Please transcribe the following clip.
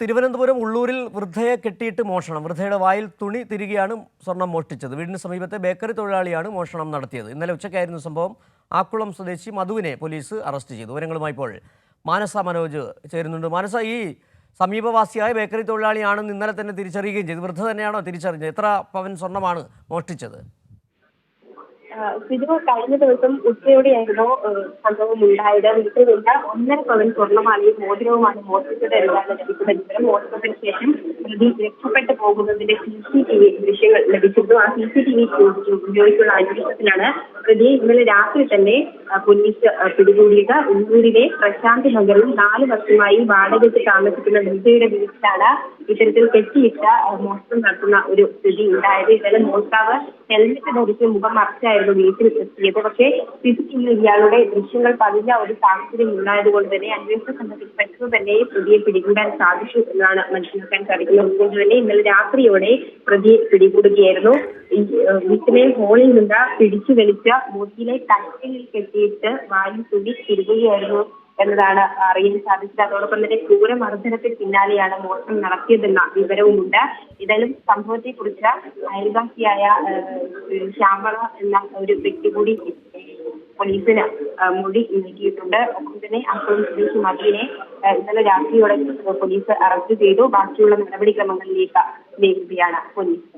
തിരുവനന്തപുരം ഉള്ളൂരിൽ വൃദ്ധയെ കെട്ടിയിട്ട് മോഷണം. വൃദ്ധയുടെ വായിൽ തുണി തിരികെയാണ് സ്വർണം മോഷ്ടിച്ചത്. വീടിന് സമീപത്തെ ബേക്കറി തൊഴിലാളിയാണ് മോഷണം നടത്തിയത്. ഇന്നലെ ഉച്ചയ്ക്കായിരുന്നു സംഭവം. ആക്കുളം സ്വദേശി മധുവിനെ പോലീസ് അറസ്റ്റ് ചെയ്തു. വിവരങ്ങളുമായി ഇപ്പോൾ മാനസ മനോജ് ചേരുന്നുണ്ട്. മാനസ ഈ സമീപവാസിയായ ബേക്കറി തൊഴിലാളിയാണെന്ന് ഇന്നലെ തന്നെ തിരിച്ചറിയുകയും ചെയ്തു. വൃദ്ധ തന്നെയാണോ തിരിച്ചറിഞ്ഞത്? എത്ര പവൻ സ്വർണമാണ് മോഷ്ടിച്ചത്? സിജു കഴിഞ്ഞ ദിവസം ഉച്ചയോടെയായിരുന്നു സംഭവം ഉണ്ടായത് വീട്ടിൽ ഒന്നര പവൻ സ്വർണമാണ് ഈ മോതിരവുമാണ് മോഷ്ടിച്ചത് എന്നാണ് ലഭിക്കുന്ന വിവരം മോഷണത്തിന് ശേഷം പ്രതി രക്ഷപ്പെട്ടു പോകുന്നതിന്റെ സി സി ടി വി ദൃശ്യങ്ങൾ ലഭിച്ചിരുന്നു. ആ സി സി ടി വി ഉപയോഗിച്ചുള്ള അന്വേഷണത്തിലാണ് പ്രതിയെ ഇന്നലെ രാത്രി തന്നെ പോലീസ് പിടികൂടിയത് ഉള്ളൂരിലെ പ്രശാന്ത് നഗറിൽ നാല് വർഷമായി വാടകയ്ക്ക് താമസിക്കുന്ന വൃദ്ധയുടെ വീട്ടിലാണ് ഇത്തരത്തിൽ കെട്ടിയിട്ട മോഷണം നടത്തുന്ന ഒരു സ്ഥിതി ഉണ്ടായത്. ഇന്നലെ മോഷ്ടാവ് ഹെൽമെറ്റ് ധരിച്ച് മുഖം മറച്ചായിരുന്നു വീട്ടിൽ എത്തിയത്. പക്ഷേ സിസിടിവിയിൽ ഇയാളുടെ ദൃശ്യങ്ങൾ പതിഞ്ഞ ഒരു സാഹചര്യം ഉണ്ടായതുകൊണ്ട് തന്നെ അന്വേഷണ സംഘത്തിൽ പെട്ടെന്ന് തന്നെ പ്രതിയെ പിടികൂടാൻ സാധിച്ചു എന്നാണ് മനസ്സിലാക്കാൻ സാധിക്കുന്നത്. അതുകൊണ്ട് തന്നെ ഇന്നലെ രാത്രിയോടെ പ്രതിയെ പിടികൂടുകയായിരുന്നു. വീട്ടിലെ ഹോളിൽ നിന്ന് പിടിച്ചു വലിച്ച മൂക്കിലെ തട്ടിൽ കെട്ടിയിട്ട് വായിൽ തുടി തിരുകുകയായിരുന്നു എന്നതാണ് അറിയാൻ സാധിച്ചത്. അതോടൊപ്പം തന്നെ ക്രൂരമർദ്ദനത്തിന് പിന്നാലെയാണ് മോഷണം നടത്തിയതെന്ന വിവരവുമുണ്ട്. ഇതായാലും സംഭവത്തെ കുറിച്ച് അയൽവാസിയായ ശ്യാമള എന്ന ഒരു വ്യക്തി കൂടി പോലീസിന് മൊഴി നൽകിയിട്ടുണ്ട്. ഒപ്പം തന്നെ അക്കൗണ്ട് സ്വദേശി മതിയെ ഇന്നലെ രാത്രിയോടെ പോലീസ് അറസ്റ്റ് ചെയ്തു. ബാക്കിയുള്ള നടപടിക്രമങ്ങളിലേക്ക് നീങ്ങുകയാണ് പോലീസ്.